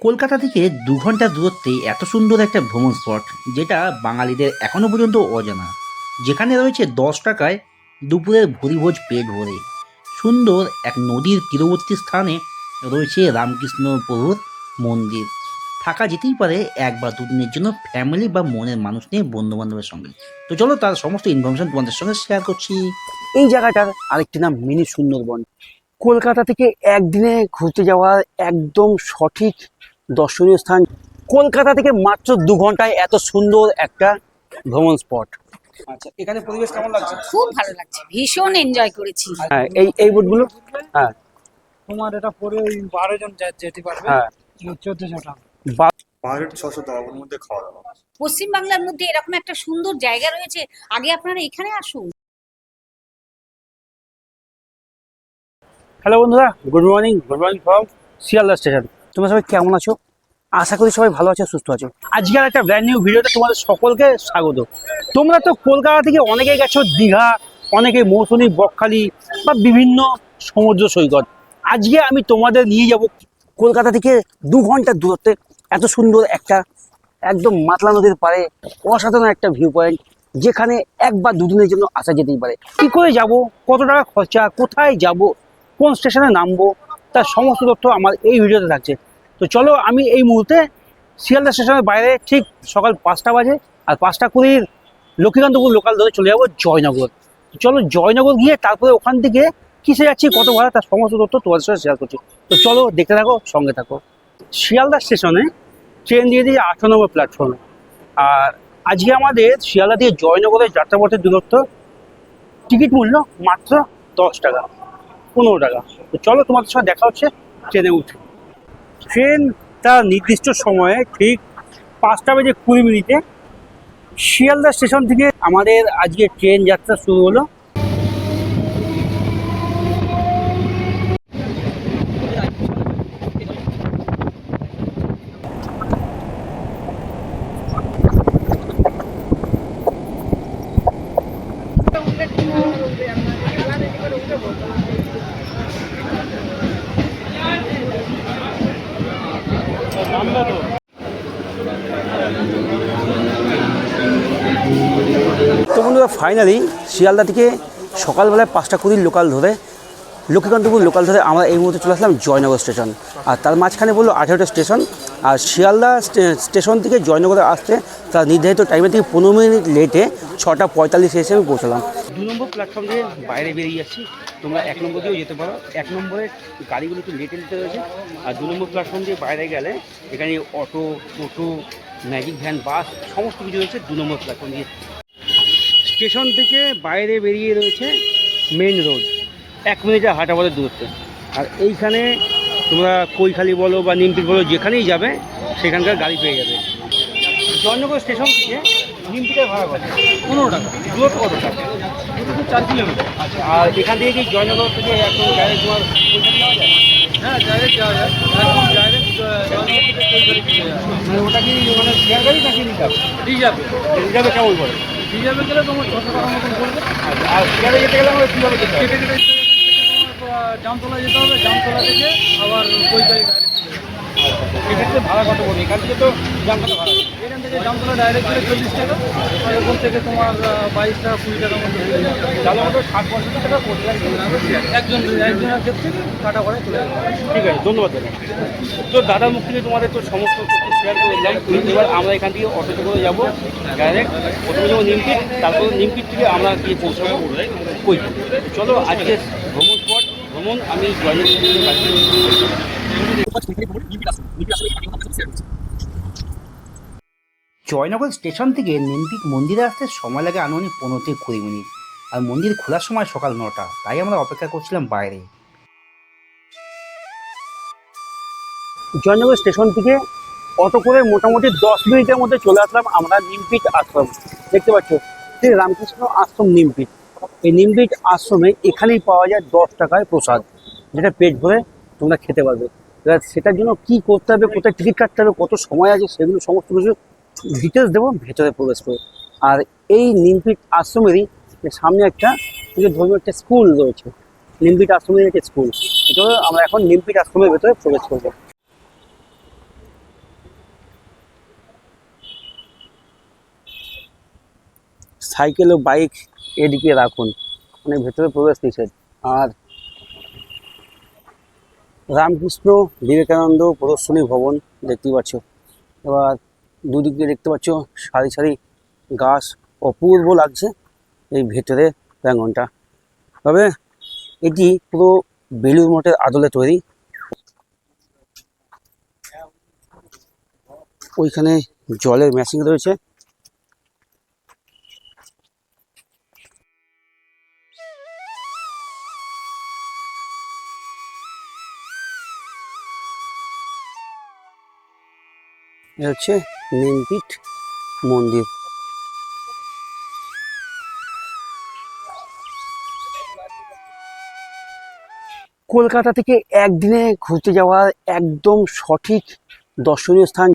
কলকাতা থেকে দু ঘণ্টা দূরত্বে এত সুন্দর একটা ভ্রমণ স্পট, যেটা বাঙালিদের এখনও পর্যন্ত অজানা। যেখানে রয়েছে দশ টাকায় দুপুরের ভুরিভোজ পেট ভরে। সুন্দর এক নদীর তীরবর্তী স্থানে রয়েছে রামকৃষ্ণ প্রভুর মন্দির। থাকা যেতেই পারে এক বা দুদিনের জন্য ফ্যামিলি বা মনের মানুষ নিয়ে বন্ধু বান্ধবের সঙ্গে। তো চলো তার সমস্ত ইনফরমেশন তোমাদের সঙ্গে শেয়ার করছি। এই জায়গাটার আরেকটি নাম মিনি সুন্দরবন। কলকাতা থেকে একদিনে ঘুরতে যাওয়া একদম সঠিক দর্শনীয় স্থান। কলকাতা থেকে মাত্র দু ঘন্টায় এত সুন্দর একটা ভ্রমণ স্পট। আচ্ছা এখানে পরিবেশ কেমন লাগছে? খুব ভালো লাগছে ভীষণ এনজয় করেছি। হ্যাঁ এই এই বোটগুলো হ্যাঁ। তোমার এটা পরে ওই বারো জন যেতে পারবে? হ্যাঁ। চোদ্দশো টাকা বা- পাহাড়ের ছশো টাকা মধ্যে খাওয়া দাওয়া। পশ্চিম বাংলার মধ্যে এরকম একটা সুন্দর জায়গা রয়েছে আগে আপনারা এখানে আসুন। হ্যালো বন্ধুরা। Good morning good morning from Sealdah station তোমরা সবাই কেমন আছো? আশা করি সবাই ভালো আছো সুস্থ আছো। আজকের একটা ব্র্যান্ড নিউ ভিডিওতে তোমাদের সকলকে স্বাগত। তোমরা তো কলকাতা থেকে অনেকে গেছো দীঘা অনেকে মৌসুমী বকখালি বা বিভিন্ন সমুদ্র সৈকত। আজকে আমি তোমাদের নিয়ে যাব কলকাতা থেকে দু ঘণ্টার দূরত্বে। এত সুন্দর একটা একদম মাতলা নদীর পাড়ে অসাধারণ একটা ভিউ পয়েন্ট যেখানে এক বা দুদিনের জন্য আসা যেতেই পারে। কি করে যাব? কত টাকা খরচা? কোথায় যাব? কোন স্টেশনে নামবো, তার সমস্ত তথ্য আমার এই ভিডিওতে থাকছে। তো চলো আমি এই মুহূর্তে শিয়ালদা স্টেশনের বাইরে ঠিক সকাল পাঁচটা বাজে আর পাঁচটা কুড়ির লক্ষ্মীকান্তপুর লোকাল ধরে চলে যাব জয়নগর। চলো জয়নগর গিয়ে তারপরে ওখান থেকে কিসে যাচ্ছি, কত ভাড়া, তার সমস্ত তথ্য তোমাদের সাথে শেয়ার করছি। তো চলো দেখতে থাকো, সঙ্গে থাকো। শিয়ালদা স্টেশনে ট্রেন দিয়ে দিয়ে আঠারো নম্বর প্ল্যাটফর্মে আর আজকে আমাদের শিয়ালদা থেকে জয়নগরের যাত্রাপথের দূরত্ব টিকিট মূল্য মাত্র দশ টাকা। পনেরো টাকা। তো চলো তোমাদের সঙ্গে দেখা হচ্ছে ট্রেনে উঠে। ট্রেন তার নির্দিষ্ট সময়ে ঠিক পাঁচটা বেজে কুড়ি মিনিটে শিয়ালদা স্টেশন থেকে আমাদের আজকে ট্রেন যাত্রা শুরু হলো। তো বন্ধুরা ফাইনালি শিয়ালদা থেকে সকালবেলায় পাঁচটা কুড়ির লোকাল ধরে, লক্ষ্মীকান্তপুর লোকাল ধরে আমরা এই মুহূর্তে চলে আসলাম জয়নগর স্টেশন আর তার মাঝখানে বলল আঠেরোটা স্টেশন আর শিয়ালদা স্টেশন থেকে জয়নগরে আসতে তার নির্ধারিত টাইমে থেকে পনেরো মিনিট লেটে ছটা পঁয়তাল্লিশে এসে আমি পৌঁছলাম। দু নম্বর প্ল্যাটফর্ম দিয়ে বাইরে বেরিয়ে যাচ্ছি তোমরা এক নম্বর দিয়েও যেতে পারো। এক নম্বরে গাড়িগুলো একটু লেটে নিতে রয়েছে। আর দু নম্বর প্ল্যাটফর্ম দিয়ে বাইরে গেলে এখানে অটো টোটো, ম্যাজিক ভ্যান, বাস সমস্ত কিছু রয়েছে দু নম্বর প্ল্যাটফর্ম দিয়ে। স্টেশন থেকে বাইরে বেরিয়ে রয়েছে মেন রোড এক মিনিটের হাঁটা পথের দূরত্বে। আর এইখানে তোমরা কৈখালি বলো বা নিমপিট বলো, যেখানেই যাবে, সেখানকার গাড়ি পেয়ে যাবে। জয়নগর স্টেশন থেকে নিমপিটের ভাড়া কত? পনেরো টাকা। দূরত্ব কত? টাকা চার কিলোমিটার আচ্ছা আর এখান থেকে কি জয়নগর থেকে একদম ডাইরেক্ট তোমার হ্যাঁ ডাইরেক্ট যাওয়া যায় একদম ডাইরেক্ট মানে ওটা কি মানে শেয়ার গাড়ি নাকি রিজার্ভ রিজার্ভ রিজার্ভে কেমন পড়ে রিজার্ভে গেলে তোমার ছশো টাকার মতন পড়বে আচ্ছা আর শেয়ারে যেতে গেলে আমরা কীভাবে যেতে হবে থেকে জামতলা যেতে হবে জামতলা থেকে আবার ডাইরেক্ট এক্ষেত্রে ভাড়া কত পড়বে? এখান থেকে তো জামতলা ভাড়া? এখান থেকে জামতলা ডাইরেক্ট গেলে চল্লিশ টাকা ওখান থেকে তোমার বাইশ টাকা কুড়ি টাকার মতো। তাহলে আমাদের ষাট পঁয়ষট্টি টাকা কি। একজন একজনের ক্ষেত্রে কাটা করে চলে যাবে। ঠিক আছে ধন্যবাদ দাদা। তো দাদার মুখ থেকে তোমাদের তো সমস্ত শেয়ার করে দিলাম। এবার আমরা এখান থেকে অটোতে করে যাব ডাইরেক্ট প্রথমে যাব নিমপিট তারপর নিমপিট থেকে আমরা গিয়ে পৌঁছাবো। কই চলো আজকে ভ্রমণ স্পট আমি জয়নগর স্টেশন থেকে নেমপিক মন্দিরে আসতে সময় লাগে আনুমানিক পনেরো থেকে কুড়ি মিনিট। আর মন্দির খোলার সময় সকাল নটা। তাই আমরা অপেক্ষা করছিলাম বাইরে। জয়নগর স্টেশন থেকে অটো করে মোটামুটি দশ মিনিটের মধ্যে চলে আসলাম আমরা নিমপিট আশ্রম। দেখতে পাচ্ছ শ্রী রামকৃষ্ণ আশ্রম নিমপিট এই নিমবিজ আশ্রমে এখানেই পাওয়া যায় দশ টাকায় প্রসাদ, যেটা পেট ভরে তোমরা খেতে পারবে। এবার সেটার জন্য কী করতে হবে, কোথায় টিকিট কাটতে হবে, কত সময় আছে, সেগুলো সমস্ত কিছু ডিটেলস দেবো, ভেতরে প্রবেশ করে। আর এই নিমপিট আশ্রমেরই সামনে একটা কিছু ধর্মীয় একটা স্কুল রয়েছে নিমপিট আশ্রমের একটা স্কুল এটা আমরা এখন নিমপিট আশ্রমের ভেতরে প্রবেশ করব। সাইকেল ও বাইক এদিকে রাখুন। মানে ভেতরে প্রবেশ নিষেধ। আর রামকৃষ্ণ বিবেকানন্দ প্রদর্শনী ভবন দেখতে পাচ্ছ। এবার দুদিক দেখতে পাচ্ছ সারি সারি গাছ অপূর্ব লাগছে এই ভেতরে প্রাঙ্গনটা। তবে এটি পুরো বেলুর মঠের আদলে তৈরি। ওইখানে জলের মেশিন রয়েছে। এ হচ্ছে নিমপিঠ মন্দির। কলকাতা থেকে একদিনে ঘুরতে যাওয়া একদম সঠিক দর্শনীয় স্থান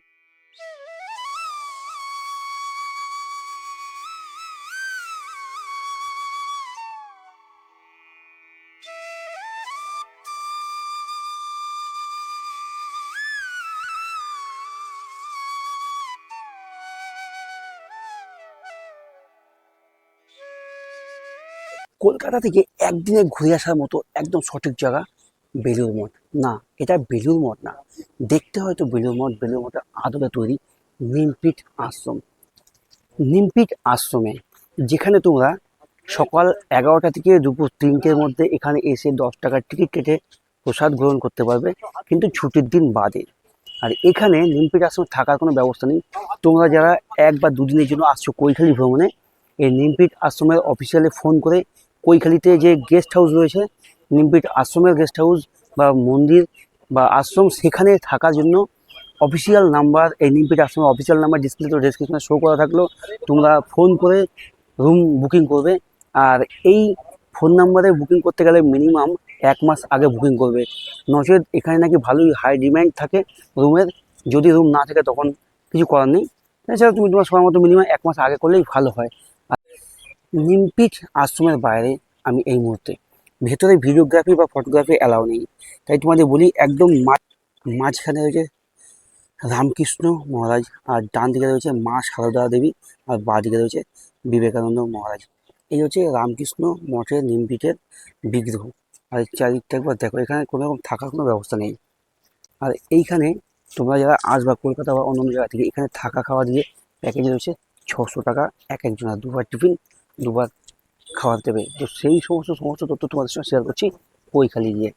কলকাতা থেকে একদিনে ঘুরে আসার মতো একদম সঠিক জায়গা বেলুর মঠ। না, এটা বেলুর মঠ না। দেখতে হয়তো বেলুর মঠ বেলুর মঠের আদলে তৈরি নিমপিঠ আশ্রম। নিমপিঠ আশ্রমে যেখানে তোমরা সকাল এগারোটা থেকে দুপুর তিনটের মধ্যে এখানে এসে দশ টাকার টিকিট কেটে প্রসাদ গ্রহণ করতে পারবে, কিন্তু ছুটির দিন বাদে। আর এখানে নিমপিঠ আশ্রমে থাকার কোনো ব্যবস্থা নেই। তোমরা যারা এক বা দুদিনের জন্য আসছো কৈখালি ভ্রমণে, এই নিমপিঠ আশ্রমের অফিসিয়ালে ফোন করে কৈখালিতে যে গেস্ট হাউস রয়েছে নিমপিঠ আশ্রমের গেস্ট হাউস বা মন্দির বা আশ্রম, সেখানে থাকার জন্য অফিসিয়াল নাম্বার এই নিমপিঠ আশ্রমের অফিসিয়াল নাম্বার ডিসপ্লে তো ডেসক্রিপশনে শো করা থাকল। তোমরা ফোন করে রুম বুকিং করবে। আর এই ফোন নাম্বারে বুকিং করতে গেলে মিনিমাম এক মাস আগে বুকিং করবে। নচেত এখানে নাকি ভালোই হাই ডিম্যান্ড থাকে রুমের। যদি রুম না থাকে তখন কিছু করার নেই। এছাড়া তুমি তোমার সময় মতো মিনিমাম এক মাস আগে করলেই ভালো হয়। নিমপিঠ আশ্রমের বাইরে আমি এই মুহূর্তে। ভেতরে ভিডিওগ্রাফি বা ফটোগ্রাফি অ্যালাউ নেই। তাই তোমাদের বলি, একদম মাঝখানে রয়েছে রামকৃষ্ণ মহারাজ, আর ডান দিকে রয়েছে মা সারদা দেবী, আর বাঁ দিকে রয়েছে বিবেকানন্দ মহারাজ। এই হচ্ছে রামকৃষ্ণ মঠের নিমপিঠের বিগ্রহ। আর চারিদিকটা একবার দেখো, এখানে কোনো রকম থাকার কোনো ব্যবস্থা নেই। আর এইখানে তোমরা যারা আসবা কলকাতা বা অন্য জায়গা থেকে এখানে থাকা খাওয়া দিয়ে প্যাকেজ রয়েছে ছশো টাকা, এক একজনের দুবার টিফিন দুবার খাবার দেবে। তো সেই সমস্ত সমস্ত তথ্য তোমাদের সঙ্গে শেয়ার করছি কৈখালি গিয়ে।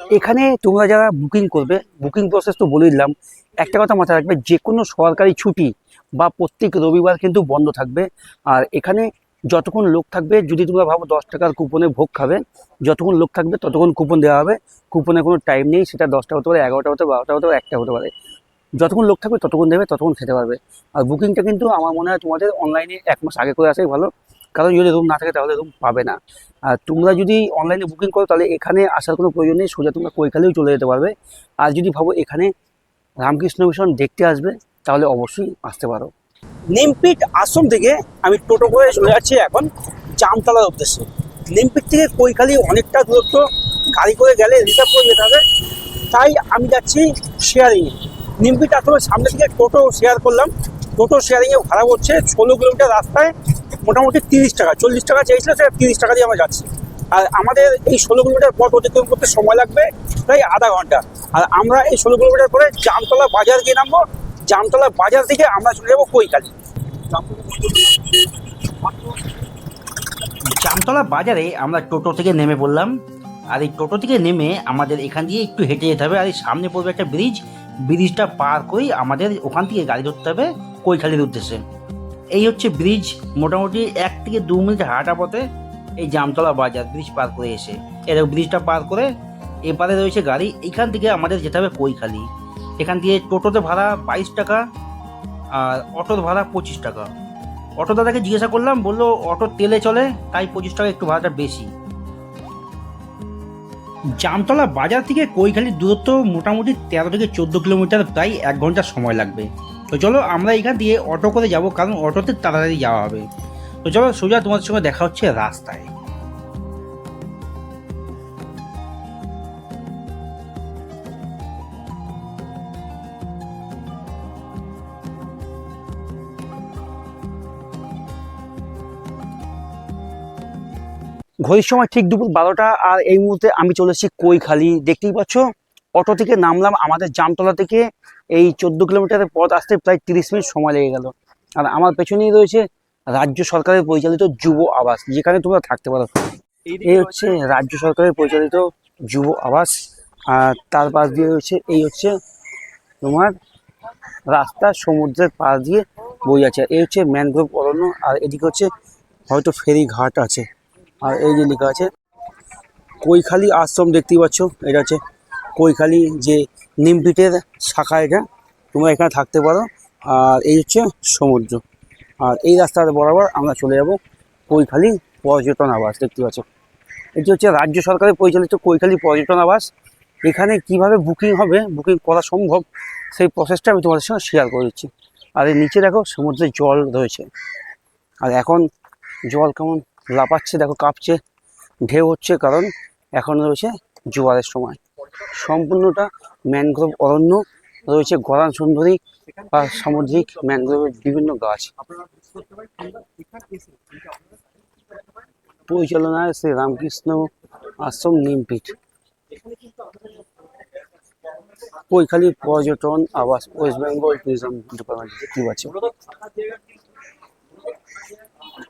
এখানে তোমরা যারা বুকিং করবে বুকিং প্রসেস তো বলে দিলাম। একটা কথা মাথায় রাখবে যে কোনো সরকারি ছুটি বা প্রত্যেক রবিবার কিন্তু বন্ধ থাকবে। আর এখানে যতক্ষণ লোক থাকবে, যদি তোমরা ভাবো দশ টাকার কুপনে ভোগ খাবে, যতক্ষণ লোক থাকবে, ততক্ষণ কুপন দেওয়া হবে। কুপনে কোনো টাইম নেই, সেটা দশটা হতে পারে, এগারোটা হতে বারোটা হতে পারে, একটা হতে পারে। যতক্ষণ লোক থাকবে, ততক্ষণ দেবে, ততক্ষণ খেতে পারবে। আর বুকিংটা কিন্তু আমার মনে হয় তোমাদের অনলাইনে এক মাস আগে করে আসাই ভালো। কারণ যদি রুম না থাকে তাহলে রুম পাবে না। আর তোমরা যদি অনলাইনে বুকিং করো, তাহলে এখানে আসার কোনো প্রয়োজন নেই। সোজা তোমরা কৈখালেও চলে যেতে পারবে। আর যদি ভাবো এখানে রামকৃষ্ণ মিশন দেখতে আসবে, তাহলে অবশ্যই আসতে পারো। নিমপিট আশ্রম থেকে আমি টোটো করে চলে যাচ্ছি এখন জামতলার উদ্দেশ্যে। নিমপিট থেকে কৈখালি অনেকটা দূরত্ব। গাড়ি করে গেলে রিজার্ভ করে যেতে হবে। তাই আমি যাচ্ছি শেয়ারিংয়ে নিমপিট আশ্রমের সামনে থেকে টোটো শেয়ার করলাম। টোটো শেয়ারিংয়ে ভাড়া করছে ষোলো কিলোমিটার রাস্তায় মোটামুটি তিরিশ টাকা, চল্লিশ টাকা চেয়েছিল, সেটা তিরিশ টাকা দিয়ে আমরা যাচ্ছি। আর আমাদের এই ষোলো কিলোমিটার পথ অতিক্রম করতে সময় লাগবে প্রায় আধা ঘণ্টা। আর আমরা এই ষোলো কিলোমিটার পরে জামতলা বাজার গিয়ে নামবো। জামতলা বাজার থেকে আমরা চলে যাব কৈকালি। জামতলা বাজারে আমরা টোটো থেকে নেমে পড়লাম। আর এই টোটো থেকে নেমে আমাদের এখান দিয়ে একটু হেঁটে যেতে হবে। আর এই সামনে পড়বে একটা ব্রিজ। ব্রিজটা পার করেই আমাদের ওখান থেকে গাড়ি ধরতে হবে। কৈখালির উদ্দেশ্যে। এই হচ্ছে ব্রিজ মোটামুটি এক থেকে দু মিনিট হাঁটা পথে এই জামতলা বাজার ব্রিজ পার করে এসে। এরকম ব্রিজটা পার করে এপারে রয়েছে গাড়ি এইখান থেকে আমাদের যেতে হবে কৈখালি। এখান দিয়ে টোটোতে ভাড়া বাইশ টাকা আর অটোর ভাড়া পঁচিশ টাকা। অটো দাদাকে জিজ্ঞাসা করলাম, বলল অটো তেলে চলে, তাই পঁচিশ টাকা একটু ভাড়াটা বেশি। জামতলা বাজার থেকে কৈখালির দূরত্ব মোটামুটি তেরো থেকে চোদ্দ কিলোমিটার প্রায় এক ঘণ্টা সময় লাগবে। তো চলো আমরা এখান দিয়ে অটো করে যাব, কারণ অটোতে তাড়াতাড়ি যাওয়া হবে। তো চলো সোজা তোমাদের সঙ্গে দেখা হচ্ছে রাস্তায়। ঘড়ির সময় ঠিক দুপুর বারোটা, আর এই মুহূর্তে আমি চলে এসেছি কৈখালি। দেখতেই পাচ্ছ, অটো থেকে নামলাম আমাদের জামতলা থেকে। এই চোদ্দ কিলোমিটারের পথ আসতে প্রায় তিরিশ মিনিট সময় লেগে গেল। আর আমার পেছনেই রয়েছে রাজ্য সরকারের পরিচালিত যুব আবাস যেখানে তোমরা থাকতে পারো। এই হচ্ছে রাজ্য সরকারের পরিচালিত যুব আবাস আর তার পাশ দিয়ে রয়েছে এই হচ্ছে তোমার রাস্তা সমুদ্রের পাশ দিয়ে বই আছে এই হচ্ছে ম্যানগ্রোভ অরণ্য আর এদিকে হচ্ছে হয়তো ফেরি ঘাট আছে। আর এই যে লেখা আছে কৈখালি আশ্রম দেখতেই পাচ্ছ এটা হচ্ছে কৈখালি যে নিমপিটের শাখা এটা। তোমরা এখানে থাকতে পারো। আর এই হচ্ছে সমুদ্র। আর এই রাস্তার বরাবর আমরা চলে যাব কৈখালি পর্যটন আবাস, দেখতে পাচ্ছ। এটি হচ্ছে রাজ্য সরকারের পরিচালিত কৈখালি পর্যটন আবাস। এখানে কীভাবে বুকিং হবে, বুকিং করা সম্ভব, সেই প্রসেসটা আমি তোমাদের সঙ্গে শেয়ার করে দিচ্ছি। আর এর নিচে দেখো সমুদ্রে জল রয়েছে। আর এখন জল কেমন লাপাচ্ছে দেখো কাঁপছে। ঢেউ হচ্ছে কারণ এখন রয়েছে জোয়ারের সময়। সম্পূর্ণটা ম্যানগ্রোভ অরণ্য রয়েছে গরান সুন্দরী আর সামুদ্রিক ম্যানগ্রোভের বিভিন্ন গাছ। পরিচালনায় শ্রী রামকৃষ্ণ আশ্রম নিমপীঠ। কৈখালি পর্যটন আবাস, ওয়েস্ট বেঙ্গল ট্যুরিজম ডিপার্টমেন্ট। পাচ্ছি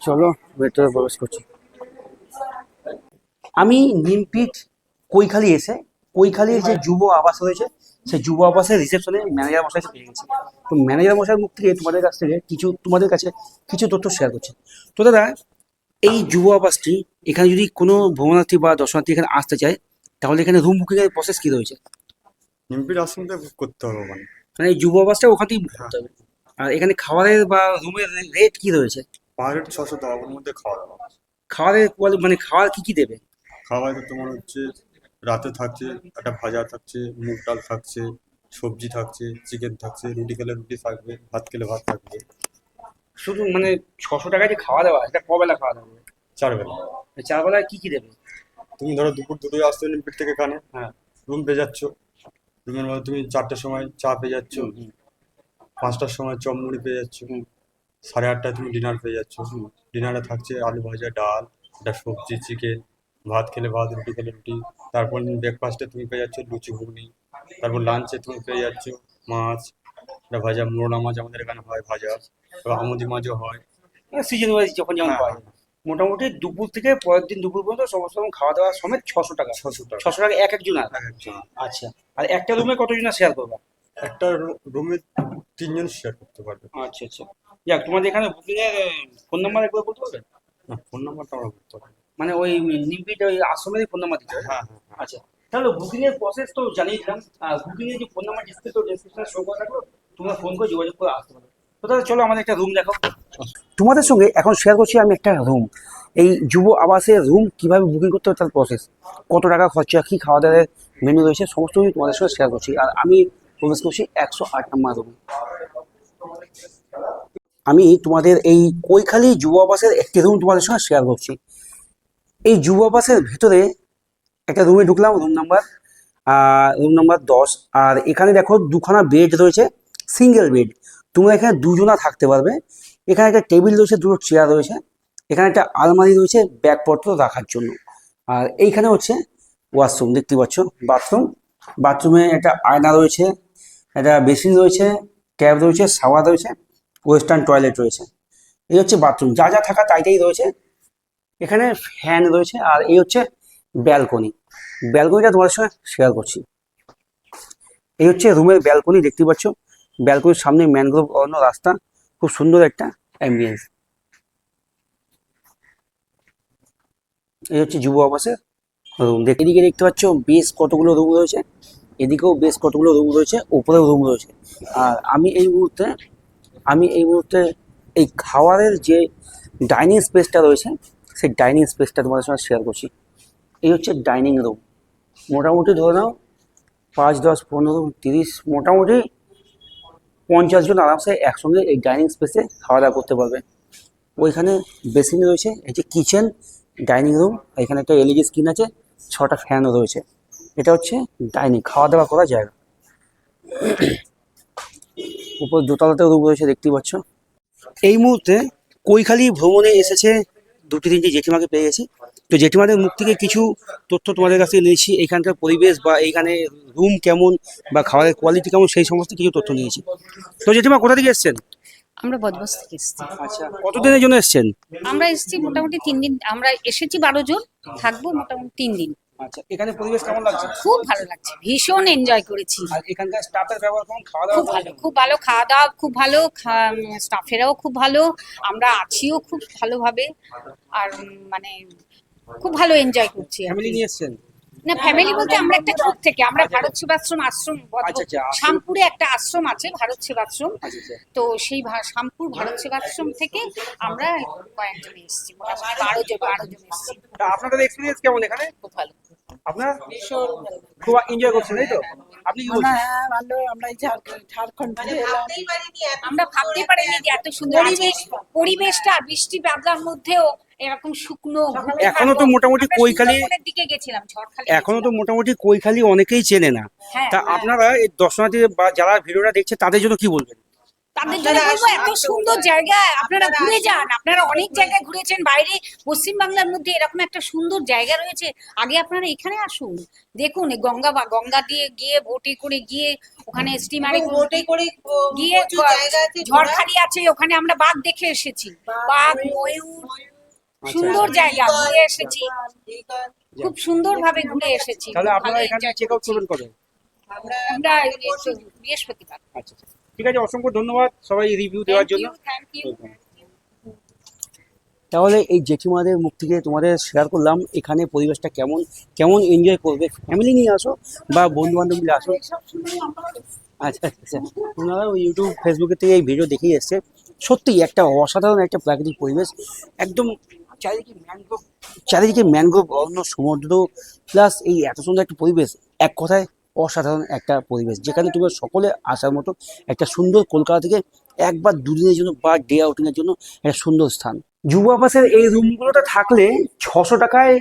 চলো, ভেতরে প্রবেশ করছি। আমি নিমপিঠ কৈখালি এসে কৈখালির যে যুব আবাস রয়েছে সেই যুব আবাসের রিসেপশনে ম্যানেজার মশাইকে পেয়ে গেছি। তো ম্যানেজার মশাইয়ের মুখ থেকে তোমাদের কাছ থেকে কিছু তোমাদের কাছে কিছু তথ্য শেয়ার করছি। তো দাদা এই যুব আবাসটি এখানে যদি কোনো ভ্রমণার্থী বা দর্শনার্থী এখানে আসতে চায় তাহলে এখানে রুম বুকিং এর প্রসেস কি রয়েছে? নিমপির আশ্রমটা বুক করতে হবে মানে মানে এই যুব আবাসটা ওখান বুক করতে হবে। আর এখানে খাবারের বা রুমের রেট কি রয়েছে? পার হেড ছশো টাকা মধ্যে খাওয়া দাওয়া। খাবারের মানে খাবার কি কি দেবে? তো তোমার হচ্ছে রাতে থাকছে একটা ভাজা থাকছে মুগ ডাল থাকছে সবজি থাকছে চিকেন থাকছে রুটি খেলে রুটি থাকবে ভাত খেলে ভাত থাকবে। শুধু মানে ছশো টাকায় যে খাওয়া দাওয়া এটা কবেলা খাওয়া দাওয়া? চার বেলা চার বেলায় কি কি দেবে? তুমি ধরো দুপুর দুটোই আসছো নিমপির থেকে এখানে। হ্যাঁ। রুম পেয়ে যাচ্ছ। রুমের মধ্যে তুমি চারটার সময় চা পেয়ে যাচ্ছ। পাঁচটার সময় চপ মুড়ি পেয়ে যাচ্ছ। সাড়ে আটটায় তুমি ডিনার পেয়ে যাচ্ছ। ডিনারে থাকছে আলু ভাজা ডাল একটা সবজি চিকেন। ভাত খেলে ভাত রুটি খেলে রুটি। তারপর ব্রেকফাস্টে তুমি পেয়ে যাচ্ছ লুচি ঘুগনি। তারপর লাঞ্চে তুমি পেয়ে যাচ্ছ মাছ একটা ভাজা মোরলা মাছ আমাদের এখানে হয় ভাজা আমুদি মাছও হয়। সিজন ওয়াইজ যখন যেমন হ্যাঁ, যায় মোটামুটি দুপুর থেকে পরের দিন দুপুর পর্যন্ত সমস্ত রকম খাওয়া দাওয়া সমেত ছশো টাকা। ছশো টাকা। ছশো টাকা এক একজন আচ্ছা। আর একটা রুমে কতজন শেয়ার করবা? একটা রুমে তিনজন শেয়ার করতে পারবে। আচ্ছা আচ্ছা। যাক তোমাদের এখানে বুকিং এর ফোন নাম্বার একবার বলতে পারবে? ফোন নাম্বারটা আমরা করতে পারব মানে ওই নিমপিট ওই আশ্রমেরই ফোন নাম্বার দিতে হ্যাঁ হ্যাঁ। আচ্ছা তাহলে বুকিং এর প্রসেস তো জানিয়ে দিলাম আর বুকিং এর যে ফোন নাম্বার ডিসপ্লে তো ডেসক্রিপশনে শো করা থাকল তোমরা ফোন করে যোগাযোগ করে আসতে পারো। তো তাহলে চলো আমাদের একটা রুম দেখো তোমাদের সঙ্গে এখন শেয়ার করছি আমি একটা রুম এই যুব আবাসের রুম কীভাবে বুকিং করতে হবে তার প্রসেস কত টাকা খরচা কি খাওয়া দাওয়ার মেনু রয়েছে সমস্ত কিছু তোমাদের সঙ্গে শেয়ার করছি। আর আমি প্রবেশ করছি একশো আট নম্বর রুম আমি তোমাদের এই কৈখালি যুব আবাসের একটি রুম তোমাদের সঙ্গে শেয়ার করছি। এই যুব আবাসের ভেতরে একটা রুমে ঢুকলাম রুম নাম্বার রুম নাম্বার দশ। আর এখানে দেখো দুখানা বেড রয়েছে সিঙ্গেল বেড তোমরা এখানে দুজনা থাকতে পারবে। এখানে একটা টেবিল রয়েছে, দুটো চেয়ার রয়েছে। এখানে একটা আলমারি রয়েছে, ব্যাগপত্র রাখার জন্য। আর এইখানে হচ্ছে ওয়াশরুম দেখতে পাচ্ছ? বাথরুম বাথরুমে একটা আয়না রয়েছে, একটা বেসিন রয়েছে ট্যাব রয়েছে শাওয়ার রয়েছে ওয়েস্টার্ন টয়লেট রয়েছে। এই হচ্ছে বাথরুম যা যা থাকা তাই তাই রয়েছে। এখানে ফ্যান রয়েছে আর এই হচ্ছে ব্যালকনি ব্যালকনিটা তোমাদের সঙ্গে শেয়ার করছি। এই হচ্ছে রুমের ব্যালকনি দেখতে পাচ্ছ? ব্যালকনির সামনে ম্যানগ্রোভ অন্য রাস্তা। খুব সুন্দর একটা অ্যাম্বিয়েন্স এই হচ্ছে যুব আবাসের রুম দেখে, এদিকে দেখতে পাচ্ছ বেশ কতগুলো রুম রয়েছে। এদিকেও বেশ কতগুলো রুম রয়েছে, উপরেও রুম রয়েছে। আর আমি এই মুহূর্তে, আমি এই মুহূর্তে এই খাওয়ারের যে ডাইনিং স্পেসটা রয়েছে সেই ডাইনিং স্পেসটা তোমাদের সঙ্গে শেয়ার করছি। এই হচ্ছে ডাইনিং রুম মোটামুটি ধরে নাও, পাঁচ, দশ, পনেরো, তিরিশ, মোটামুটি পঞ্চাশ জন আরামসে একসঙ্গে এই ডাইনিং স্পেসে খাওয়া দাওয়া করতে পারবে। ওইখানে বেসিন রয়েছে, এই যে কিচেন ডাইনিং রুম এখানে একটা এলইডি স্ক্রিন আছে, ছটা ফ্যানও রয়েছে। এটা হচ্ছে ডাইনিং খাওয়া দাওয়া করা জায়গা। উপর দোতলাতেও রুম রয়েছে, দেখতেই পাচ্ছ। এই মুহূর্তে কৈখালি ভ্রমণে এসেছে দুটি তিনটি জেঠিমাকে পেয়ে গেছি। তো জেঠিমাদের মুখ থেকে কিছু তথ্য তোমাদের কাছে নিয়েছি। এখানকার পরিবেশ বা এইখানে রুম কেমন বা খাবারের কোয়ালিটি কেমন সেই সমস্ত কিছু তথ্য নিয়েছি। তো জেঠিমা কোথা থেকে এসছেন? আমরা বদবস থেকে এসেছি। আচ্ছা কতদিনের জন্য এসছেন? আমরা এসেছি মোটামুটি তিন দিন আমরা এসেছি বারো জন থাকব মোটামুটি তিন দিন। আচ্ছা এখানে পরিবেশ কেমন লাগছে? খুব ভালো লাগছে ভীষণ এনজয় করেছি। আর এখানকার স্টাফের ব্যবহার কেমন? খাওয়া খুব ভালো খুব ভালো খাওয়া দাওয়া খুব ভালো স্টাফেরাও খুব ভালো আমরা আছিও খুব ভালোভাবে আর মানে খুব ভালো এনজয় করছি ফ্যামিলি নিয়ে এসছেন? না ফ্যামিলি বলতে আমরা একটা গ্রুপ থেকে আমরা ভারত সেবাশ্রম আশ্রম আচ্ছা, আচ্ছা। শামপুরে একটা আশ্রম আছে ভারত সেবাশ্রম। আচ্ছা আচ্ছা। তো সেই শামপুর ভারত সেবাশ্রম থেকে আমরা কয়েকজন এসেছি বারো জন বারো জন এসেছি। আপনাদের এক্সপিরিয়েন্স কেমন এখানে? খুব ভালো। আপনার খুব এনজয় করছেন তাই তো? আপনি কি বলছেন? হ্যাঁ ভালো আমরা ঝাড়খণ্ড ঝাড়খণ্ড থেকে এলাম আমরা ভাবতে পারিনি যে এত সুন্দর পরিবেশটা বৃষ্টি বাদলার মধ্যেও এরকম শুকনো এখনও তো মোটামুটি কৈখালি- দিকে গেছিলাম। এখনও তো মোটামুটি কৈখালি অনেকেই চেনে না। হ্যাঁ, তা হ্যাঁ। আপনারা এই দর্শনার্থী বা যারা ভিডিওটা দেখছে তাদের জন্য কি বলবেন? তাদের জন্য বলব এত সুন্দর জায়গা আপনারা ঘুরে যান আপনারা অনেক জায়গায় ঘুরেছেন বাইরে পশ্চিম বাংলার মধ্যে এরকম একটা সুন্দর জায়গা রয়েছে আগে আপনারা এখানে আসুন। দেখুন গঙ্গা বা গঙ্গা দিয়ে গিয়ে বোটে করে গিয়ে ওখানে স্টিমারে বোটে করে গিয়ে ঝড়খালি আছে ওখানে আমরা বাঘ দেখে এসেছি। বাঘ ময়ূর সুন্দর জায়গা ঘুরে এসেছি। খুব সুন্দর ভাবে ঘুরে এসেছি। তাহলে আপনারা এখানে চেক আউট করবেন কবে? আমরা বৃহস্পতিবার। আচ্ছা আচ্ছা। ঠিক আছে অসংখ্য ধন্যবাদ সবাই রিভিউ দেওয়ার জন্য। তাহলে এই জেঠিমাদের মুখ থেকে তোমাদের শেয়ার করলাম এখানে পরিবেশটা কেমন কেমন এনজয় করবে? ফ্যামিলি নিয়ে আসো বা বন্ধু বান্ধব মিলে আসো। আচ্ছা আচ্ছা। ওনারা ওই ইউটিউব ফেসবুকের থেকে এই ভিডিও দেখেই এসছে। সত্যি একটা অসাধারণ একটা প্রাকৃতিক পরিবেশ। একদম চারিদিকে ম্যানগ্রোভ চারিদিকে ম্যানগ্রোভ অরণ্য সমুদ্র প্লাস এই এত সুন্দর একটা পরিবেশ। এক কথায় অসাধারণ একটা পরিবেশ। যেখানে তুমি সকলে আসার মতো একটা সুন্দর কলকাতা থেকে একবার দুদিনের জন্য বা ডে আউটিংয়ের জন্য একটা সুন্দর স্থান। যুব আবাসের এই রুমগুলোতে থাকলে ছশো টাকায়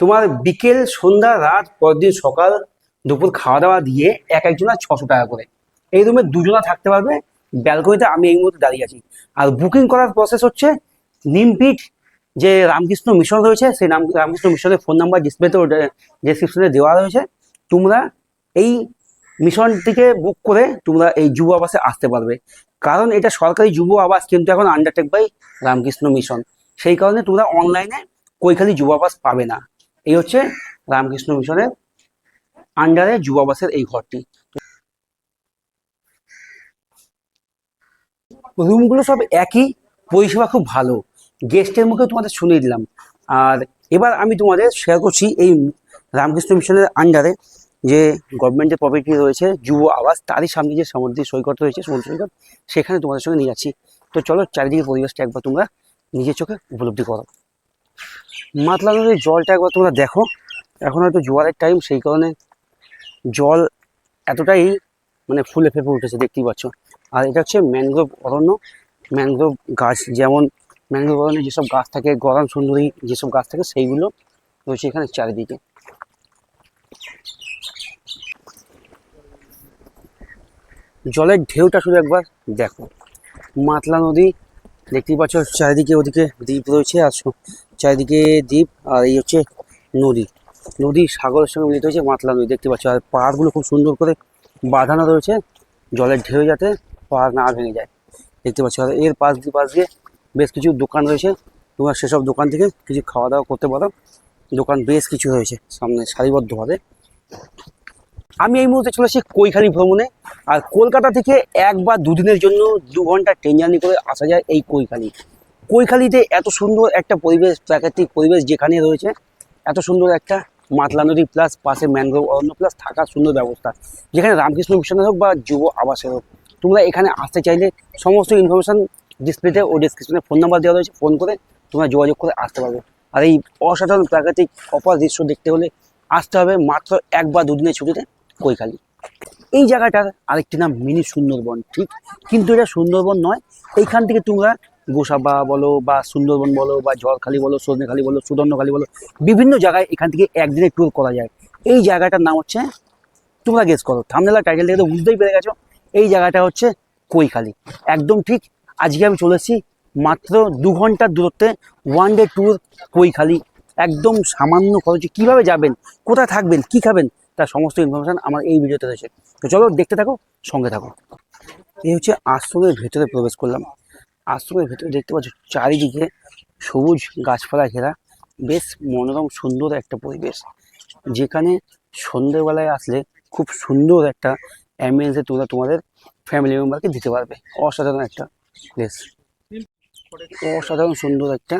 তোমার বিকেল, সন্ধ্যা, রাত, পরদিন সকাল, দুপুর খাওয়া দাওয়া দিয়ে এক একজনের ছশো টাকা করে। এই রুমে দুজনা থাকতে পারবে। ব্যালকনিতে আমি এই মুহূর্তে দাঁড়িয়ে আছি। আর বুকিং করার প্রসেস হচ্ছে নিমপিট যে রামকৃষ্ণ মিশন রয়েছে, সেই রামকৃষ্ণ মিশনের ফোন নাম্বার ডিসপ্লেতে ডেসক্রিপশনে দেওয়া রয়েছে। তোমরা এই মিশনটিকে বুক করে তোমরা এই যুব আবাসে আসতে পারবে। কারণ এটা সরকারি যুব আবাস, কিন্তু এখন আন্ডারটেক বাই রামকৃষ্ণ মিশন সেই কারণে তোমরা অনলাইনে কৈখালি যুব আবাস পাবে না। এই হচ্ছে রামকৃষ্ণ মিশনের আন্ডারে যুব আবাসের এই ঘরটি। রুমগুলো সব একই, পরিষেবা খুব ভালো। গেস্টের মুখে তোমাদের শুনিয়ে দিলাম। আর এবার আমি তোমাদের শেয়ার করছি এই রামকৃষ্ণ মিশনের আন্ডারে যে গভর্নমেন্টের প্রপার্টি রয়েছে, যুব আবাস, তারই সামনে যে সমুদ্র সৈকত রয়েছে, সমুদ্র সৈকত, সেখানে তোমাদের সঙ্গে নিয়ে যাচ্ছি। তো চলো চারিদিকে পরিবেশটা একবার তোমরা নিজের চোখে উপলব্ধি করো। মাতলা নদীর জলটা একবার তোমরা দেখো। এখন হয়তো জোয়ারের টাইম সেই কারণে জল এতটাই মানে ফুলে ফেপে উঠেছে, দেখতেই পাচ্ছ। আর এটা হচ্ছে ম্যানগ্রোভ অরণ্য। ম্যানগ্রোভ গাছ যেমন ম্যানগ্রোভ অরণ্যে যেসব গাছ থাকে গরম সুন্দরী যেসব গাছ থাকে, সেইগুলো রয়েছে এখানে চারিদিকে। জলের ঢেউটা শুধু একবার দেখো। মাতলা নদী, দেখতেই পাচ্ছ চারিদিকে ওদিকে দ্বীপ রয়েছে, আর চারিদিকে দ্বীপ, আর এই হচ্ছে নদী। নদী সাগরের সঙ্গে মিলিত হয়েছে মাতলা নদী, দেখতে পাচ্ছ। আর পাহাড়গুলো খুব সুন্দর করে বাঁধানো রয়েছে, জলের ঢেউ যাতে পাহাড় না ভেঙে যায়। দেখতে পাচ্ছ, আর এর পাশ দিয়ে পাশ দিয়ে বেশ কিছু দোকান রয়েছে, তোমরা সেসব দোকান থেকে কিছু খাওয়া দাওয়া করতে পারো। দোকান বেশ কিছু রয়েছে, সামনে সারিবদ্ধভাবে। আমি এই মুহূর্তে চলেছি কৈখালি ভ্রমণে। আর কলকাতা থেকে এক বা দুদিনের জন্য দু ঘণ্টা ট্রেন জার্নি করে আসা যায় এই কৈখালি। কৈখালিতে এত সুন্দর একটা পরিবেশ, প্রাকৃতিক পরিবেশ যেখানে রয়েছে, এত সুন্দর একটা মাতলা নদী প্লাস পাশে ম্যানগ্রোভ অরণ্য প্লাস থাকার সুন্দর ব্যবস্থা। যেখানে রামকৃষ্ণ মিশনের হোক বা যুব আবাসের হোক, তোমরা এখানে আসতে চাইলে সমস্ত ইনফরমেশন ডিসপ্লেতে ও ডিসক্রিপশনে ফোন নাম্বার দেওয়া রয়েছে ফোন করে তোমরা যোগাযোগ করে আসতে পারবে। আর এই অসাধারণ প্রাকৃতিক অপার দৃশ্য দেখতে হলে আসতে হবে মাত্র এক বা দুদিনের ছুটিতে। কৈখালি। এই জায়গাটার আরেকটি নাম মিনি সুন্দরবন, ঠিক? কিন্তু এটা সুন্দরবন নয়। এইখান থেকে তোমরা গোসাবা বলো বা সুন্দরবন বলো বা ঝড়খালি বলো সজনেখালি বলো, সুদর্ণখালি বলো, বিভিন্ন জায়গায় এখান থেকে একদিনে ট্যুর করা যায়। এই জায়গাটার নাম হচ্ছে, তোমরা গেস করো থামনেলা টাইটেল থেকে তো বুঝতেই পেরে গেছো। এই জায়গাটা হচ্ছে কৈখালি। একদম ঠিক, আজকে আমি চলেছি মাত্র দু ঘণ্টার দূরত্বে ওয়ান ডে ট্যুর কৈখালি। একদম সামান্য খরচে কীভাবে যাবেন, কোথায় থাকবেন, কি খাবেন তার সমস্ত ইনফরমেশান আমার এই ভিডিওতে রয়েছে। তো চলো দেখতে থাকো, সঙ্গে থাকো। এই হচ্ছে আশ্রমের ভেতরে প্রবেশ করলাম। আশ্রমের ভেতরে দেখতে পাচ্ছ চারিদিকে সবুজ গাছপালা ঘেরা। বেশ মনোরম, সুন্দর একটা পরিবেশ। যেখানে সন্ধ্যেবেলায় আসলে খুব সুন্দর একটা অ্যাম্বিয়েন্সে তোমরা তোমাদের ফ্যামিলি মেম্বারকে দিতে পারবে। অসাধারণ একটা প্লেস অসাধারণ সুন্দর একটা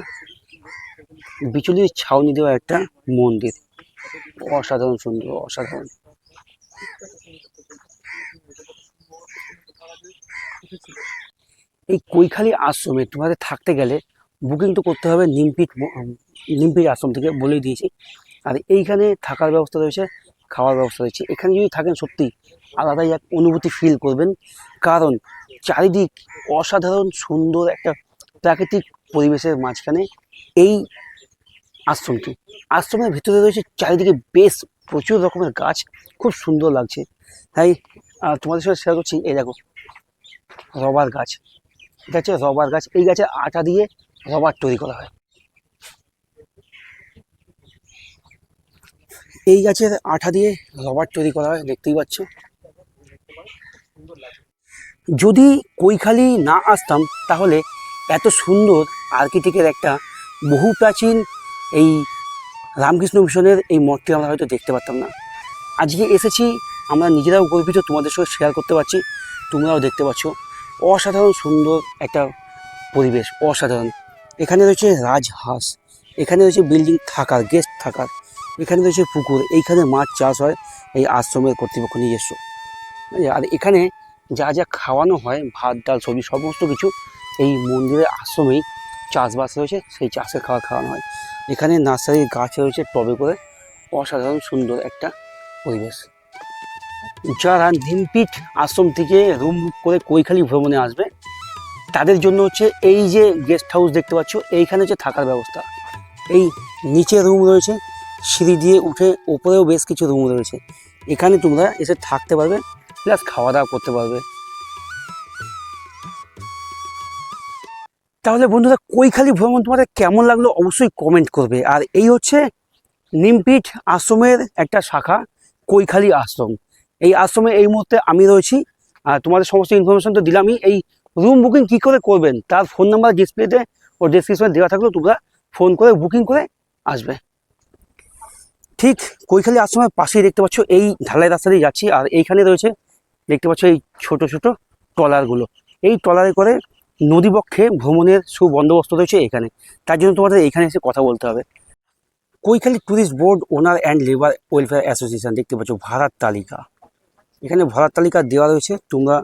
বিচুলির ছাউনি দেওয়া একটা মন্দির। অসাধারণ সুন্দর, অসাধারণ। এই কৈখালি আশ্রমে তোমাদের থাকতে গেলে বুকিং তো করতে হবে নিমপিট নিমপিট আশ্রম থেকে বলেই দিয়েছি। আর এইখানে থাকার ব্যবস্থা রয়েছে, খাওয়ার ব্যবস্থা রয়েছে। এখানে যদি থাকেন সত্যি আলাদাই এক অনুভূতি ফিল করবেন। কারণ চারিদিক অসাধারণ সুন্দর একটা প্রাকৃতিক পরিবেশের মাঝখানে এই আশ্রমটি। আশ্রমের ভিতরে রয়েছে চারিদিকে বেশ প্রচুর রকমের গাছ, খুব সুন্দর লাগছে। তাই তোমাদের সাথে শেয়ার করছি, এই দেখো, রবার গাছ। এটা হচ্ছে রবার গাছ। এই গাছে আটা দিয়ে রবার তৈরি করা হয়। এই গাছের আঠা দিয়ে রবার তৈরি করা হয়, দেখতেই পাচ্ছ। যদি কৈখালি না আসতাম, তাহলে এত সুন্দর আর্কিটেক্টের একটা বহু প্রাচীন এই রামকৃষ্ণ মিশনের এই মঠটি আমরা হয়তো দেখতে পারতাম না। আজকে এসেছি, আমরা নিজেরাও গর্বিত, তোমাদের সঙ্গে শেয়ার করতে পারছি, তোমরাও দেখতে পাচ্ছ। অসাধারণ সুন্দর একটা পরিবেশ, অসাধারণ। এখানে রয়েছে রাজহাঁস, এখানে রয়েছে বিল্ডিং থাকার গেস্ট থাকার, এখানে রয়েছে পুকুর, এইখানে মাছ চাষ হয়, এই আশ্রমের কর্তৃপক্ষ নিজস্ব। আর এখানে যা যা খাওয়ানো হয়, ভাত, ডাল, সবজি, সমস্ত কিছু এই মন্দিরের আশ্রমেই চাষবাস রয়েছে সেই চাষের খাবার খাওয়ানো হয়। এখানে নার্সারির গাছ রয়েছে টবে করে। অসাধারণ সুন্দর একটা পরিবেশ। যারা নিমপিট আশ্রম থেকে রুম বুক করে কৈখালি ভ্রমণে আসবে, তাদের জন্য হচ্ছে এই যে গেস্ট হাউস দেখতে পাচ্ছ, এইখানে হচ্ছে থাকার ব্যবস্থা। এই নিচে রুম রয়েছে, সিঁড়ি দিয়ে উঠে ওপরেও বেশ কিছু রুম রয়েছে। এখানে তোমরা এসে থাকতে পারবে, প্লাস খাওয়া দাওয়া করতে পারবে। তাহলে বন্ধুরা কৈখালি ভ্রমণ তোমাদের কেমন লাগল অবশ্যই কমেন্ট করবে। আর এই হচ্ছে নিমপিট আশ্রমের একটা শাখা, কৈখালি আশ্রম। এই আশ্রমে এই মুহূর্তে আমি রয়েছি। আর তোমাদের সমস্ত ইনফরমেশন তো দিলামই। এই রুম বুকিং কি করে করবেন, তার ফোন নাম্বার ডিসপ্লেতে ও ডিসক্রিপশনে দেওয়া থাকলেও তোমরা ফোন করে বুকিং করে আসবে। ঠিক কৈখালি আশ্রমের পাশেই দেখতে পাচ্ছ, এই ঢালাই রাস্তা দিয়ে যাচ্ছি। আর এইখানে রয়েছে, দেখতে পাচ্ছ এই ছোট ছোট ট্রলারগুলো। এই ট্রলারে করে নদীবক্ষে ভ্রমণের সুবন্দোবস্ত রয়েছে এখানে। তার জন্য তোমাদের এখানে এসে কথা বলতে হবে। Kaikhali tourist board owner and labour welfare association, দেখতে পাচ্ছ ভাড়ার তালিকা। এখানে ভাড়ার তালিকা দেওয়া রয়েছে, তোমরা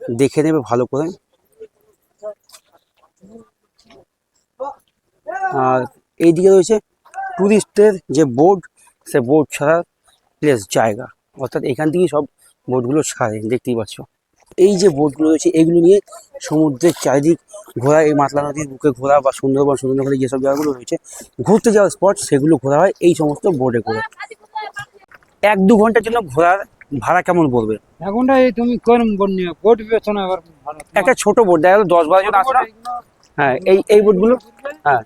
দেখে নেবে ভালো করে। আর এইদিকে রয়েছে ট্যুরিস্টের যে বোর্ড, সে বোর্ড ছাড়ার প্লেস জায়গা। অর্থাৎ এখান থেকেই সব বোর্ডগুলো ছাড়ে, দেখতেই পাচ্ছ। এই যে বোটগুলো রয়েছে এগুলো নিয়ে সমুদ্রের চারিদিক ঘোরা এই মাতলা নদীর বুকে ঘোরা বা সুন্দরবন সুন্দরবনে যেসব জায়গাগুলো রয়েছে ঘুরতে যাওয়ার স্পট সেগুলো ঘোরা হয় এই সমস্ত বোটে করে। এক দু ঘণ্টার জন্য ঘোরার ভাড়া কেমন পড়বে? এখনটা এই তুমি কোন বোট নিয়ে বোট বিবেচনা এবার একটা ছোট বোট দেখা গেলো দশ বারো জন আসে না হ্যাঁ এই এই বোটগুলো হ্যাঁ।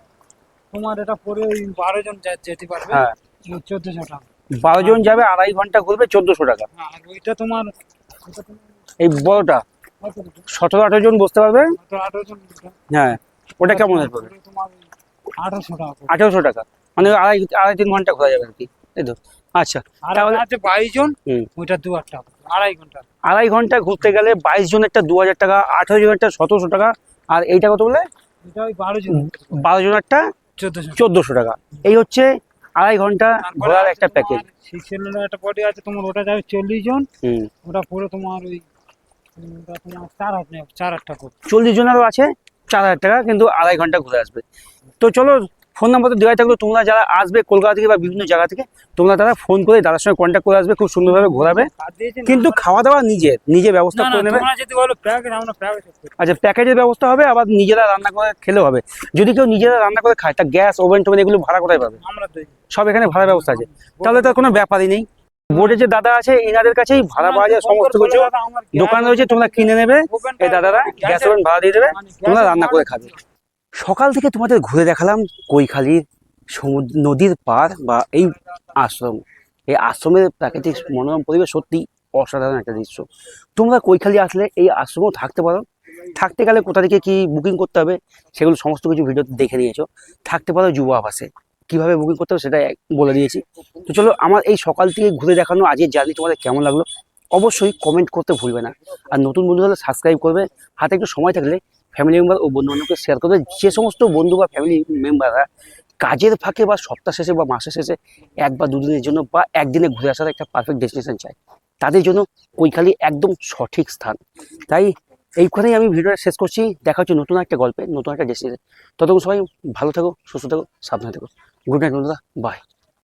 তোমার এটা পরে ওই বারো জন যেতে পারবে। হ্যাঁ। চোদ্দশো টাকা। বারো জন যাবে আড়াই ঘণ্টা ঘুরবে চোদ্দশো টাকা। হ্যাঁ, আর ওইটা তোমার এই বড়টা? সতেরো আঠারো জন বসতে পারবে। হ্যাঁ ওটা কেমন পড়বে আঠারোশো টাকা মানে আড়াই আড়াই তিন ঘণ্টা ঘোরা যাবে আর কি। তাই তো। আচ্ছা আর তাহলে- আছে বাইশ জন। ওইটা দু টাকা আড়াই ঘণ্টা। আড়াই ঘণ্টা ঘুরতে গেলে বাইশ জনেরটা দু হাজার টাকা আঠেরো জনেরটা সতেরোশো টাকা আর এইটা কত বলে এটা ওই বারো জন বারো জনেরটা চোদ্দোশো টাকা। এই হচ্ছে আড়াই ঘণ্টা ঘোরার একটা প্যাকেজ সিক্সেলের একটা পটি আছে তোমার ওটা যাবে চল্লিশ জন ওটা পরে তোমার ওই চল্লিশ জনেরও আছে চার হাজার টাকা কিন্তু আড়াই ঘণ্টা ঘুরে আসবে। তো চলো ফোন নাম্বার তো দেওয়া থাকল তোমরা যারা আসবে কলকাতা থেকে বা বিভিন্ন জায়গা থেকে তোমরা তারা ফোন করে দাদার সঙ্গে কন্ট্যাক্ট করে আসবে খুব সুন্দরভাবে ঘোরাবে? কিন্তু খাওয়া দাওয়া নিজের নিজে ব্যবস্থা করে নেবে। আচ্ছা প্যাকেজের ব্যবস্থা হবে আবার নিজেরা রান্না করে খেলেও হবে। যদি কেউ নিজেরা রান্না করে খায় তা গ্যাস ওভেন টোভেন এগুলো ভাড়া কোথায় পাবে? সব এখানে ভাড়া ব্যবস্থা আছে। তাহলে তো আর কোনো ব্যাপারই নেই। বোর্ডে যে দাদা আছে এনাদের কাছেই ভাড়া পাওয়া যায় সমস্ত কিছু। দোকান রয়েছে তোমরা কিনে নেবে। এই দাদারা গ্যাস ওভেন ভাড়া দিয়ে দেবে। তোমরা রান্না করে খাবে। সকাল থেকে তোমাদের ঘুরে দেখালাম কৈখালির সমুদ্র নদীর পার বা এই আশ্রম। এই আশ্রমের প্রাকৃতিক মনোরম পরিবেশ সত্যি অসাধারণ একটা দৃশ্য। তোমরা কৈখালি আসলে এই আশ্রমেও থাকতে পারো। থাকতে গেলে কোথা থেকে কি বুকিং করতে হবে সেগুলো সমস্ত কিছু ভিডিওতে দেখে নিয়েছো। থাকতে পারো যুব আবাসে। কীভাবে বুকিং করতে হবে সেটা বলে দিয়েছি। তো চলো, আমার এই সকাল থেকে ঘুরে দেখানো আজকের জার্নি তোমাদের কেমন লাগল, অবশ্যই কমেন্ট করতে ভুলবে না। আর নতুন বন্ধু হলে সাবস্ক্রাইব করবে, হাতে একটু সময় থাকলে ফ্যামিলি মেম্বার ও বন্ধু বান্ধবকে শেয়ার করবে। যে সমস্ত বন্ধু বা ফ্যামিলি মেম্বাররা কাজের ফাঁকে বা সপ্তাহ শেষে বা মাসের শেষে এক বা দুদিনের জন্য বা একদিনে ঘুরে আসার একটা পারফেক্ট ডেস্টিনেশন চাই তাদের জন্য কৈখালি একদম সঠিক স্থান। তাই এইখানেই আমি ভিডিওটা শেষ করছি। দেখা হচ্ছে নতুন একটা গল্পে, নতুন একটা ডেস্টিনেশন ততক্ষণ সবাই ভালো থাকো, সুস্থ থাকো, সাবধানে থাকো। গুড নাইট বন্ধুরা বাই